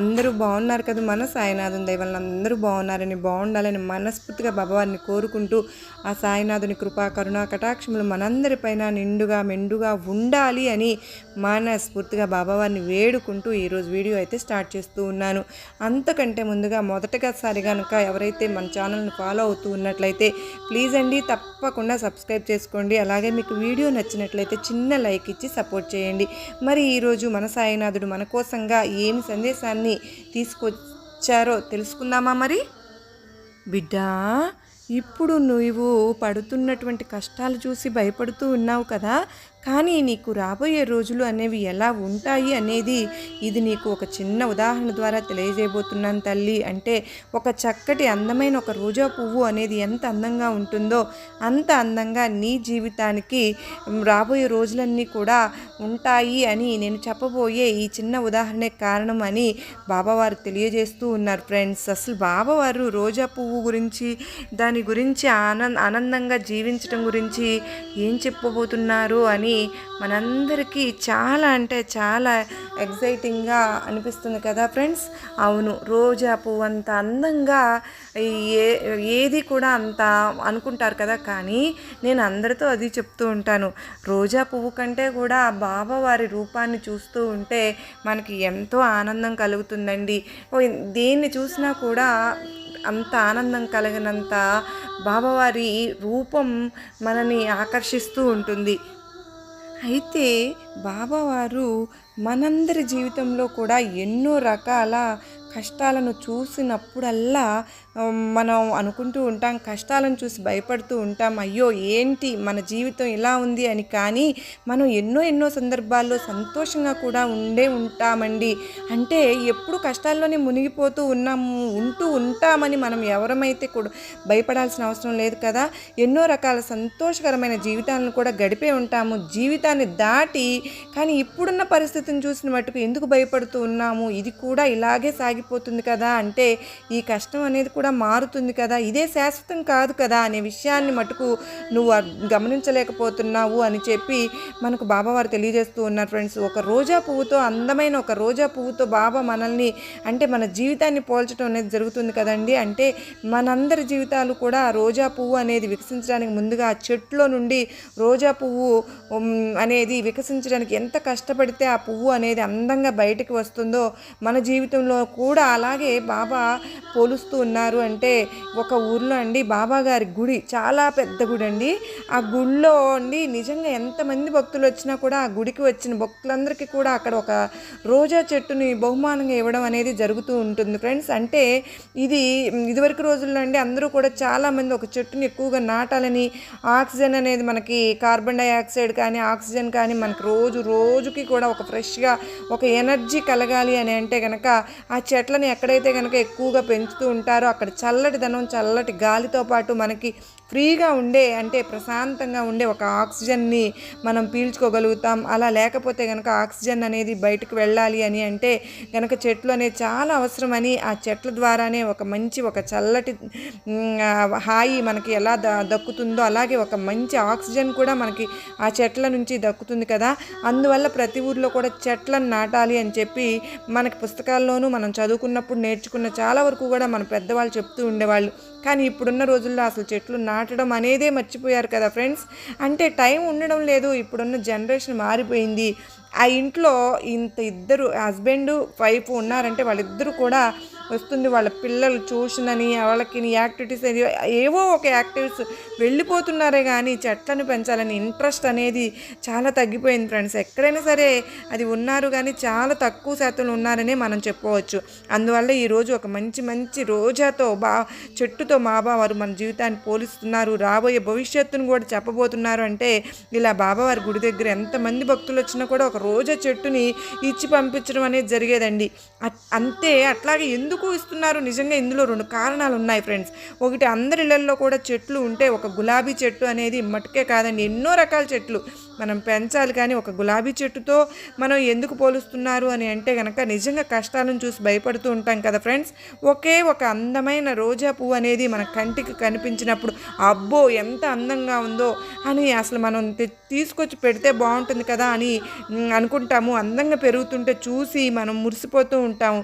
అందరూ బాగున్నారు కదా మన సాయినాథుని దైవల్ల అందరూ బాగున్నారని బాగుండాలని మనస్ఫూర్తిగా బాబావారిని కోరుకుంటూ ఆ సాయినాథుని కృపా కరుణా కటాక్షములు మనందరిపైన నిండుగా మెండుగా ఉండాలి అని మనస్ఫూర్తిగా బాబావారిని వేడుకుంటూ ఈరోజు వీడియో అయితే స్టార్ట్ చేస్తూ ఉన్నాను. అంతకంటే ముందుగా మొదటగా సారి కనుక ఎవరైతే మన ఛానల్ని ఫాలో అవుతూ ఉన్నట్లయితే ప్లీజ్ అండి తప్పకుండా సబ్స్క్రైబ్ చేసుకోండి. అలాగే మీకు వీడియో నచ్చినట్లయితే చిన్న లైక్ ఇచ్చి సపోర్ట్ చేయండి. మరి ఈరోజు మన సాయినాథుడు మన కోసంగా ఏమి సందేశాన్ని తీసుకొచ్చారో తెలుసుకుందామా మరి? బిడ్డా ఇప్పుడు నువ్వు పడుతున్నటువంటి కష్టాలు చూసి భయపడుతూ ఉన్నావు కదా. కానీ నీకు రాబోయే రోజులు అనేవి ఎలా ఉంటాయి అనేది ఇది నీకు ఒక చిన్న ఉదాహరణ ద్వారా తెలియజేయబోతున్నాను తల్లి. అంటే ఒక చక్కటి అందమైన ఒక రోజా పువ్వు అనేది ఎంత అందంగా ఉంటుందో అంత అందంగా నీ జీవితానికి రాబోయే రోజులన్నీ కూడా ఉంటాయి అని నేను చెప్పబోయే ఈ చిన్న ఉదాహరణే కారణం అని బాబావారు తెలియజేస్తూ ఉన్నారు ఫ్రెండ్స్. అసలు బాబావారు రోజా పువ్వు గురించి దాని గురించి ఆనంద ఆనందంగా జీవించడం గురించి ఏం చెప్పబోతున్నారు అని మనందరికీ చాలా అంటే చాలా ఎగ్జైటింగ్గా అనిపిస్తుంది కదా ఫ్రెండ్స్. అవును రోజా పువ్వు అంత అందంగా ఏ ఏది కూడా అంత అనుకుంటారు కదా. కానీ నేను అందరితో అది చెప్తూ ఉంటాను. రోజా పువ్వు కంటే కూడా బాబావారి రూపాన్ని చూస్తూ ఉంటే మనకి ఎంతో ఆనందం కలుగుతుందండి. దేన్ని చూసినా కూడా అంత ఆనందం కలిగినంత బాబావారి రూపం మనని ఆకర్షిస్తూ ఉంటుంది. అయితే బాబావారు మనందరి జీవితంలో కూడా ఎన్నో రకాల కష్టాలను చూసినప్పుడల్లా మనం అనుకుంటూ ఉంటాం కష్టాలను చూసి భయపడుతూ ఉంటాం అయ్యో ఏంటి మన జీవితం ఇలా ఉంది అని. కానీ మనం ఎన్నో ఎన్నో సందర్భాల్లో సంతోషంగా కూడా ఉండే ఉంటామండి. అంటే ఎప్పుడు కష్టాల్లోనే మునిగిపోతూ ఉన్నాము ఉంటూ ఉంటామని మనం ఎవరమైతే కూడా భయపడాల్సిన అవసరం లేదు కదా. ఎన్నో రకాల సంతోషకరమైన జీవితాలను కూడా గడిపే ఉంటాము జీవితాన్ని దాటి. కానీ ఇప్పుడున్న పరిస్థితిని చూసిన మటుకు ఎందుకు భయపడుతూ ఉన్నాము? ఇది కూడా ఇలాగే సాగిపోతుంది కదా. అంటే ఈ కష్టం అనేది కూడా కూడా మారుతుంది కదా? ఇదే శాశ్వతం కాదు కదా అనే విషయాన్ని మటుకు నువ్వు గమనించలేకపోతున్నావు అని చెప్పి మనకు బాబావారు తెలియజేస్తూ ఉన్నారు ఫ్రెండ్స్. ఒక రోజా పువ్వుతో అందమైన ఒక రోజా పువ్వుతో బాబా మనల్ని అంటే మన జీవితాన్ని పోల్చడం అనేది జరుగుతుంది కదండి. అంటే మనందరి జీవితాలు కూడా ఆ రోజా పువ్వు అనేది వికసించడానికి ముందుగా ఆ చెట్లో నుండి రోజా పువ్వు అనేది వికసించడానికి ఎంత కష్టపడితే ఆ పువ్వు అనేది అందంగా బయటికి వస్తుందో మన జీవితంలో కూడా అలాగే బాబా పోలుస్తూ ఉన్నారు. అంటే ఒక ఊర్లో అండి బాబా గారి గుడి చాలా పెద్ద గుడి అండి ఆ గుడిలో అండి నిజంగా ఎంతమంది భక్తులు వచ్చినా కూడా ఆ గుడికి వచ్చిన భక్తులందరికీ కూడా అక్కడ ఒక రోజా చెట్టుని బహుమానంగా ఇవ్వడం అనేది జరుగుతూ ఉంటుంది ఫ్రెండ్స్. అంటే ఇది ఇదివరకు రోజుల్లో అండి అందరూ కూడా చాలామంది ఒక చెట్టుని ఎక్కువగా నాటాలని ఆక్సిజన్ అనేది మనకి కార్బన్ డైఆక్సైడ్ కానీ ఆక్సిజన్ కానీ మనకి రోజు రోజుకి కూడా ఒక ఫ్రెష్గా ఒక ఎనర్జీ కలగాలి అని అంటే కనుక ఆ చెట్లను ఎక్కడైతే కనుక ఎక్కువగా పెంచుతూ ఉంటారో అక్కడ చల్లటి ధనం చల్లటి గాలితో పాటు మనకి ఫ్రీగా ఉండే అంటే ప్రశాంతంగా ఉండే ఒక ఆక్సిజన్ని మనం పీల్చుకోగలుగుతాం. అలా లేకపోతే కనుక ఆక్సిజన్ అనేది బయటకు వెళ్ళాలి అని అంటే కనుక చెట్లు అనేది చాలా అవసరమని ఆ చెట్ల ద్వారానే ఒక మంచి ఒక చల్లటి హాయి మనకి ఎలా ద దక్కుతుందో అలాగే ఒక మంచి ఆక్సిజన్ కూడా మనకి ఆ చెట్ల నుంచి దక్కుతుంది కదా. అందువల్ల ప్రతి ఊర్లో కూడా చెట్లను నాటాలి అని చెప్పి మనకి పుస్తకాల్లోనూ మనం చదువుకున్నప్పుడు నేర్చుకున్న చాలా వరకు కూడా మన పెద్దవాళ్ళు చెప్తూ ఉండేవాళ్ళు. కానీ ఇప్పుడున్న రోజుల్లో అసలు చెట్లు నాటడం అనేదే మర్చిపోయారు కదా ఫ్రెండ్స్. అంటే టైం ఉండడం లేదు ఇప్పుడున్న జనరేషన్ మారిపోయింది. ఆ ఇంట్లో ఇంత ఇద్దరు హస్బెండ్ వైఫ్ ఉన్నారంటే వాళ్ళిద్దరూ కూడా వస్తుంది. వాళ్ళ పిల్లలు చూసినని వాళ్ళకి యాక్టివిటీస్ అని ఏవో ఒక యాక్టివిటీస్ వెళ్ళిపోతున్నారే కానీ చెట్లను పెంచాలని ఇంట్రెస్ట్ అనేది చాలా తగ్గిపోయింది ఫ్రెండ్స్. ఎక్కడైనా సరే అది ఉన్నారు కానీ చాలా తక్కువ శాతంలో ఉన్నారనే మనం చెప్పవచ్చు. అందువల్ల ఈరోజు ఒక మంచి మంచి రోజాతో బా చెట్టుతో మాబావారు మన జీవితాన్ని పోలిస్తున్నారు. రాబోయే భవిష్యత్తును కూడా చెప్పబోతున్నారు అంటే ఇలా బాబావారి గుడి దగ్గర ఎంతమంది భక్తులు వచ్చినా కూడా ఒక రోజా చెట్టుని ఇచ్చి పంపించడం అనేది జరిగేదండి. అట్- అంతే అట్లాగే ఎందుకు ఎందుకు ఇస్తున్నారు? నిజంగా ఇందులో రెండు కారణాలు ఉన్నాయి ఫ్రెండ్స్. ఒకటి అందరి కూడా చెట్లు ఉంటే ఒక గులాబీ చెట్టు అనేది మటుకే కాదండి ఎన్నో రకాల చెట్లు. మనం పెంచాలి కానీ ఒక గులాబీ చెట్టుతో మనం ఎందుకు పోలుస్తున్నారు అని అంటే కనుక నిజంగా కష్టాలను చూసి భయపడుతూ ఉంటాం కదా ఫ్రెండ్స్. ఒకే ఒక అందమైన రోజా పువ్వు అనేది మన కంటికి కనిపించినప్పుడు అబ్బో ఎంత అందంగా ఉందో అని అసలు మనం తీసుకొచ్చి పెడితే బాగుంటుంది కదా అని అనుకుంటాము. అందంగా పెరుగుతుంటే చూసి మనం మురిసిపోతూ ఉంటాము.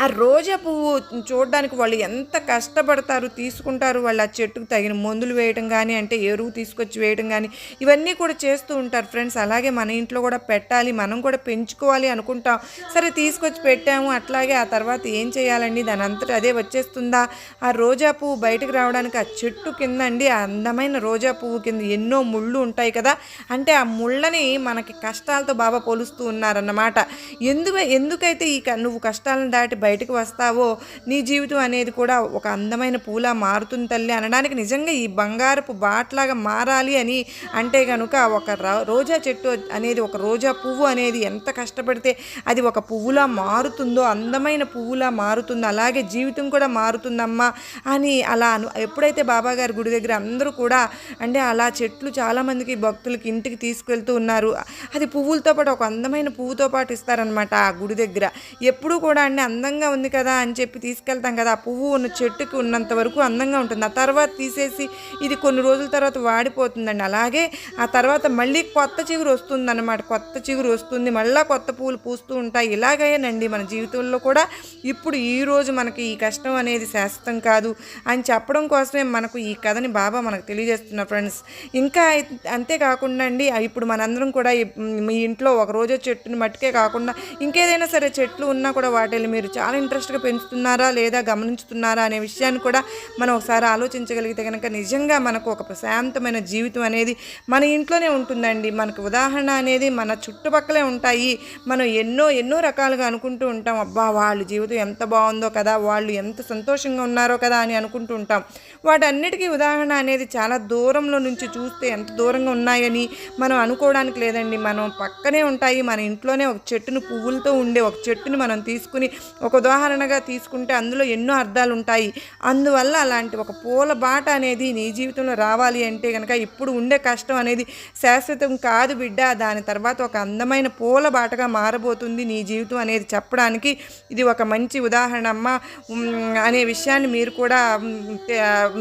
ఆ రోజా పువ్వు చూడడానికి వాళ్ళు ఎంత కష్టపడతారు తీసుకుంటారు వాళ్ళు ఆ చెట్టుకు తగిన మందులు వేయడం కానీ అంటే ఎరువు తీసుకొచ్చి వేయడం కానీ ఇవన్నీ కూడా చేస్తూ ఉంటారు ఫ్రెండ్స్. అలాగే మన ఇంట్లో కూడా పెట్టాలి మనం కూడా పెంచుకోవాలి అనుకుంటాం. సరే తీసుకొచ్చి పెట్టాము అట్లాగే ఆ తర్వాత ఏం చేయాలండి? దాని అంతటా అదే వచ్చేస్తుందా? ఆ రోజా పువ్వు బయటకు రావడానికి ఆ చెట్టు కింద అండి ఆ అందమైన రోజా పువ్వు కింద ఎన్నో ముళ్ళు ఉంటాయి కదా? అంటే ఆ ముళ్ళని మనకి కష్టాలతో బాబా పోలుస్తూ ఉన్నారన్నమాట. ఎందుకు ఎందుకైతే ఈ క- నువ్వు కష్టాలను దాటి బయటకు వస్తావో నీ జీవితం అనేది కూడా ఒక అందమైన పూలా మారుతుంది తల్లి అనడానికి నిజంగా ఈ బంగారపు బాట్లాగా మారాలి అని అంటే కనుక ఒక ర- రోజా చెట్టు అనేది ఒక రోజా పువ్వు అనేది ఎంత కష్టపడితే అది ఒక పువ్వులా మారుతుందో అందమైన పువ్వులా మారుతుంది అలాగే జీవితం కూడా మారుతుందమ్మా అని అలా అను ఎప్పుడైతే బాబాగారి గుడి దగ్గర అందరూ కూడా అంటే అలా చెట్లు చాలామందికి భక్తులకి ఇంటికి తీసుకెళ్తూ ఉన్నారు అది పువ్వులతో పాటు ఒక అందమైన పువ్వుతో పాటు ఇస్తారనమాట ఆ గుడి దగ్గర. ఎప్పుడూ కూడా అండి అందంగా ఉంది కదా అని చెప్పి తీసుకెళ్తాం కదా. ఆ పువ్వు ఉన్న చెట్టుకి ఉన్నంత వరకు అందంగా ఉంటుంది. ఆ తర్వాత తీసేసి ఇది కొన్ని రోజుల తర్వాత వాడిపోతుందండి. అలాగే ఆ తర్వాత మళ్ళీ కొత్త చిగురు వస్తుంది అనమాట కొత్త చిగురు వస్తుంది. మళ్ళీ కొత్త పువ్వులు పూస్తూ ఉంటాయి. ఇలాగేనండి మన జీవితంలో కూడా. ఇప్పుడు ఈ రోజు మనకి ఈ కష్టం అనేది శాశ్వతం కాదు అని చెప్పడం కోసమే మనకు ఈ కథని బాబా మనకు తెలియజేస్తున్నారు ఫ్రెండ్స్. ఇంకా అంతేకాకుండా అండి ఇప్పుడు మనందరం కూడా మీ ఇంట్లో ఒక రోజు చెట్టుని మట్టుకే కాకుండా ఇంకేదైనా సరే చెట్లు ఉన్నా కూడా వాటిని మీరు చాలా ఇంట్రెస్ట్గా పెంచుతున్నారా లేదా గమనించుతున్నారా అనే విషయాన్ని కూడా మనం ఒకసారి ఆలోచించగలిగితే కనుక నిజంగా మనకు ఒక ప్రశాంతమైన జీవితం అనేది మన ఇంట్లోనే ఉంటుందండి. మనకు ఉదాహరణ అనేది మన చుట్టుపక్కలే ఉంటాయి. మనం ఎన్నో ఎన్నో రకాలుగా అనుకుంటూ ఉంటాం. అబ్బా వాళ్ళ జీవితం ఎంత బాగుందో కదా వాళ్ళు ఎంత సంతోషంగా ఉన్నారో కదా అని అనుకుంటూ ఉంటాం. వాటన్నిటికీ ఉదాహరణ అనేది చాలా దూరంలో నుంచి చూస్తే ఎంత దూరంగా ఉన్నాయని మనం అనుకోవడానికి లేదండి. మనం పక్కనే ఉంటాయి. మన ఇంట్లోనే ఒక చెట్టును పువ్వులతో ఉండే ఒక చెట్టుని మనం తీసుకుని ఒక ఉదాహరణగా తీసుకుంటే అందులో ఎన్నో అర్థాలు ఉంటాయి. అందువల్ల అలాంటి ఒక పూల బాట అనేది నీ జీవితంలో రావాలి అంటే కనుక ఇప్పుడు ఉండే కష్టం అనేది శాశ్వతం కాదు బిడ్డ. దాని తర్వాత ఒక అందమైన పూల బాటగా మారబోతుంది నీ జీవితం అనేది చెప్పడానికి. ఇది ఒక మంచి ఉదాహరణ అమ్మ. అనే విషయాన్ని మీరు కూడా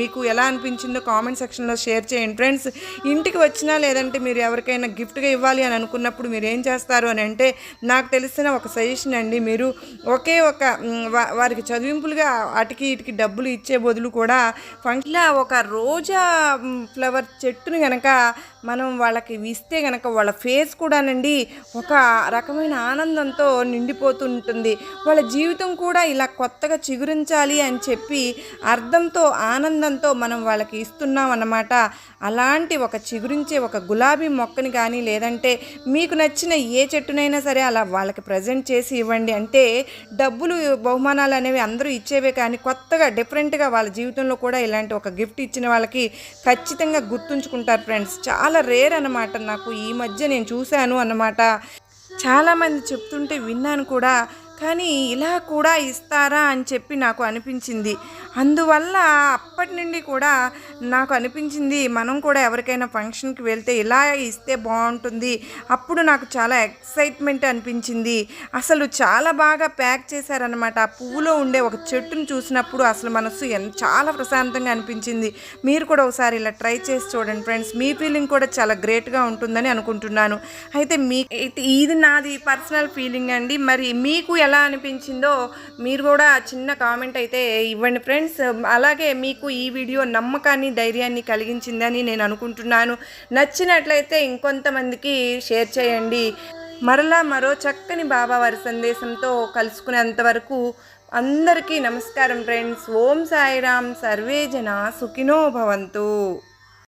మీకు ఎలా అనిపించిందో కామెంట్ సెక్షన్లో షేర్ చేయండి ఫ్రెండ్స్. ఇంటికి వచ్చినా లేదంటే మీరు ఎవరికైనా గిఫ్ట్గా ఇవ్వాలి అని అనుకున్నప్పుడు మీరు ఏం చేస్తారు అని అంటే నాకు తెలిసిన ఒక సజెషన్ అండి. మీరు ఒకే ఒక ఒక వారికి చదివింపులుగా అటుకి ఇటుకి డబ్బులు ఇచ్చే బదులు కూడా ఫంక్షన్లో ఒక రోజా ఫ్లవర్ చెట్టుని కనుక మనం వాళ్ళకి ఇస్తే కనుక వాళ్ళ ఫేస్ కూడానండి ఒక రకమైన ఆనందంతో నిండిపోతుంటుంది. వాళ్ళ జీవితం కూడా ఇలా కొత్తగా చిగురించాలి అని చెప్పి అర్థంతో ఆనందంతో మనం వాళ్ళకి ఇస్తున్నాం అన్నమాట అలాంటి ఒక చిగురించే ఒక గులాబీ మొక్కని కానీ లేదంటే మీకు నచ్చిన ఏ చెట్టునైనా సరే అలా వాళ్ళకి ప్రజెంట్ చేసి ఇవ్వండి. అంటే డబ్బులు బహుమానాలు అనేవి అందరూ ఇచ్చేవే కానీ కొత్తగా డిఫరెంట్గా వాళ్ళ జీవితంలో కూడా ఇలాంటి ఒక గిఫ్ట్ ఇచ్చిన వాళ్ళకి ఖచ్చితంగా గుర్తుంచుకుంటారు ఫ్రెండ్స్. చాలా రేర్ అనమాట నాకు ఈ మధ్య నేను చూశాను అన్నమాట. చాలామంది చెప్తుంటే విన్నాను కూడా కానీ ఇలా కూడా ఇస్తారా అని చెప్పి నాకు అనిపించింది. అందువల్ల అప్పటి నుండి కూడా నాకు అనిపించింది మనం కూడా ఎవరికైనా ఫంక్షన్కి వెళ్తే ఇలా ఇస్తే బాగుంటుంది. అప్పుడు నాకు చాలా ఎక్సైట్మెంట్ అనిపించింది. అసలు చాలా బాగా ప్యాక్ చేశారనమాట ఆ పువ్వులో ఉండే ఒక చెట్టును చూసినప్పుడు అసలు మనసు ఎంత చాలా ప్రశాంతంగా అనిపించింది. మీరు కూడా ఒకసారి ఇలా ట్రై చేసి చూడండి ఫ్రెండ్స్. మీ ఫీలింగ్ కూడా చాలా గ్రేట్గా ఉంటుందని అనుకుంటున్నాను. అయితే మీ అయితే ఇది నాది పర్సనల్ ఫీలింగ్ అండి. మరి మీకు ఎలా అనిపించిందో మీరు కూడా చిన్న కామెంట్ అయితే ఇవ్వండి ఫ్రెండ్స్. అలాగే మీకు ఈ వీడియో నమ్మకాన్ని ధైర్యాన్ని కలిగించిందని నేను అనుకుంటున్నాను. నచ్చినట్లయితే ఇంకొంతమందికి షేర్ చేయండి. మరలా మరో చక్కని బాబా వారి సందేశంతో కలుసుకునేంత వరకు అందరికీ నమస్కారం ఫ్రెండ్స్. ఓం సాయిరామ్. సర్వే జన సుఖినో భవంతు.